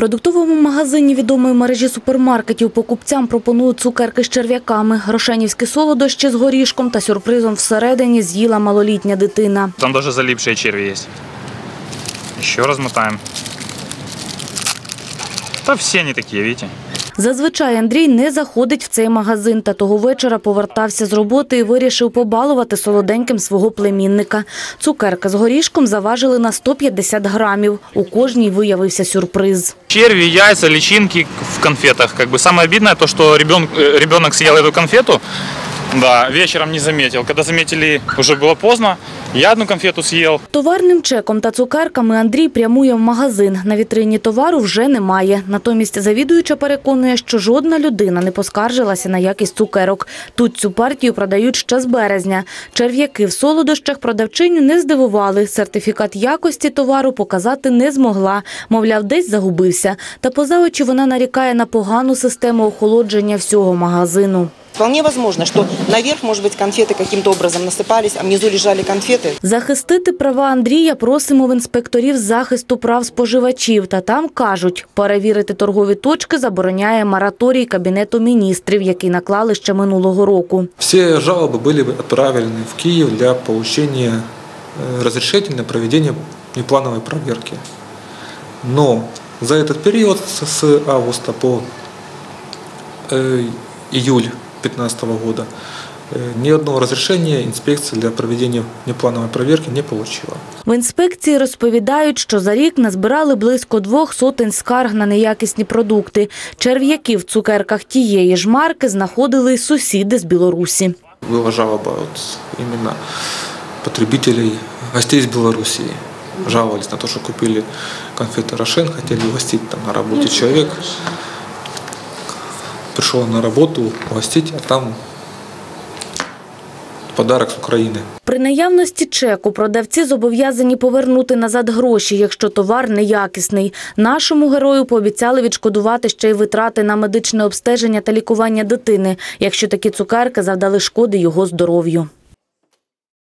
продуктовому магазині відомої мережі супермаркетів покупцям пропонують цукерки з черв'яками. Рошенівські солодощі з горішком та сюрпризом всередині з'їла малолітня дитина. Там дуже заліпші черві є. Ще розмотаємо. Та всі вони такі, видите? Зазвичай Андрій не заходить в цей магазин, та того вечора повертався з роботи і вирішив побалувати солоденьким свого племінника. Цукерка з горішком заважили на 150 грамів. У кожній виявився сюрприз. Черви, яйца, личинки в конфетах. Как бы самое обидное то, что ребенок, ребенок съел эту конфету, да, вечером не заметил. Когда заметили, уже было поздно. Я одну конфету съел. Товарним чеком та цукерками Андрій прямує в магазин. На вітрині товару вже немає. Натомість завідуюча переконує, що жодна людина не поскаржилася на якість цукерок. Тут цю партію продають ще з березня. Черв'яки в солодощах продавчиню не здивували. Сертифікат якості товару показати не змогла. Мовляв, десь загубився. Та поза очі вона нарікає на погану систему охолодження всього магазину. Вполне возможно, что наверх, может быть, конфеты каким-то образом насыпались, а внизу лежали конфеты. Захистити права Андрія просимо в інспекторів з захисту прав споживачів. Та там кажуть, перевірити торгові точки забороняє мораторій Кабінету міністрів, який наклали ще минулого року. Все жалобы были отправлены в Киев для получения э, разрешения на проведение неплановой проверки. Но за этот период с с августа по э, июль 2015 года э, ни одного разрешения инспекция для проведения неплановой проверки не получила. В інспекції розповідають, що за рік назбирали близько двох сотень скарг на неякісні продукти. Черв'яки в цукерках тієї ж марки знаходили й сусіди з Білорусі. Была жалоба от именно потребителей, гостей из Белоруссии. Жаловались на то, что купили конфеты Рошен, хотели угостить там на работе человек. Пришел на работу угостить, а там подарок з України При наявності чеку продавці зобов'язані повернути назад гроші, якщо товар неякісний. Нашому герою пообіцяли відшкодувати ще й витрати на медичне обстеження та лікування дитини, якщо такі цукерки завдали шкоди його здоров'ю.